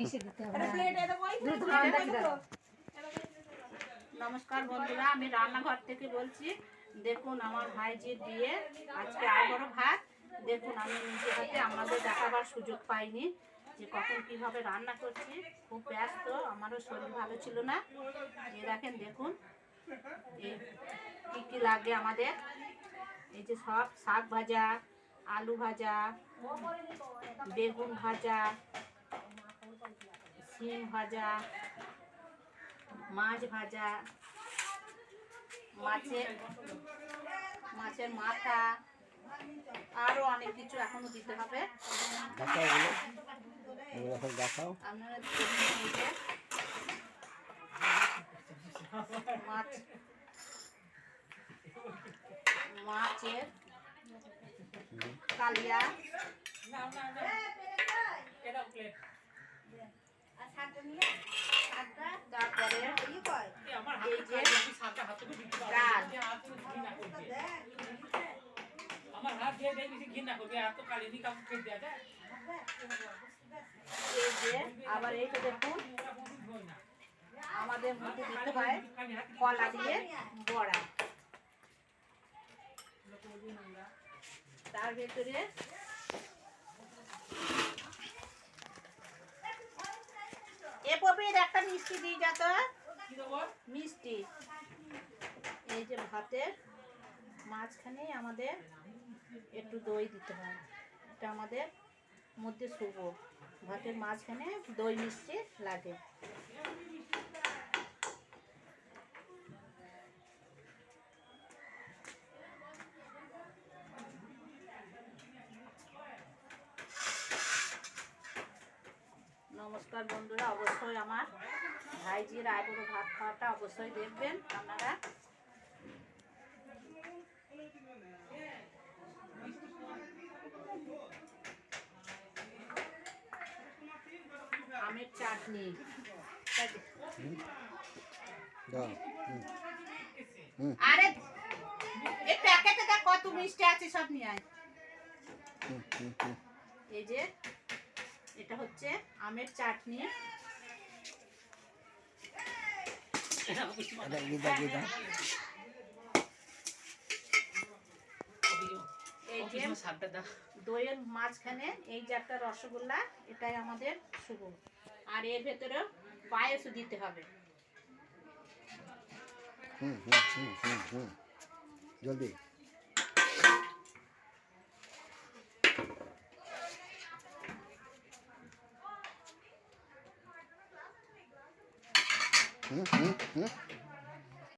ডিশে দিতে হবে? নমস্কার বন্ধুরা আমি রান্নাঘর থেকে বলছি দেখুন আমার ভাইজির বিয়ে আজকে আইবড় ভাত দেখুন আমি নিজে হাতে আপনাদের দেখাবার সুযোগ পাইনি যে কখন কীভাবে রান্না করছি। খুব ব্যস্ত আমারও শরীর ভালো ছিল না। এ দেখেন দেখুন এই কী কী লাগে আমাদের। এই যে সব শাক ভাজা আলু ভাজা বেগুন ভাজা সিম ভাজা মাছ ভাজা মাছের মাছের মাথা আরও অনেক কিছু এখনও দিতে হবে। আপনারা মাছ মাছের কালিয়া। তারপরে এই যে আমার হাত দিয়ে দেখবি ঘৃণা করবি এত কালি নি কাপড় খেয়ে দেয়া যায় এই যে আবার এইটা দেখুন। আমাদের মধ্যে দিতে হয় কলা দিয়ে বড়া। তার ভেতরে এ পপির একটা মিষ্টি দিয়ে যা তো মিষ্টি। এই যে ভাতের মাঝখানে আমাদের একটু দই দিতে হয়। এটা আমাদের মধ্যে শুভ। ভাতের মাঝখানে দই মিষ্টি লাগে। নমস্কার বন্ধুরা, অবশ্যই আমার ভাইজির আইবুড়ো ভাত খাওয়াটা অবশ্যই দেখবেন আপনারা। আমের চাটনি। আরে এই প্যাকেটে দেখ কত মিষ্টি আছে সব নিয়ে আয়। এই যে এটা হচ্ছে আমের চাটনি। দা দইয়ের মাঝখানে এই যে একটা রসগোল্লা, এটাই আমাদের শুভ। আর এর ভেতরে পায়েসও দিতে হবে। হুম হুম হুম হুম হুম। জলদি। হুম হুম হুম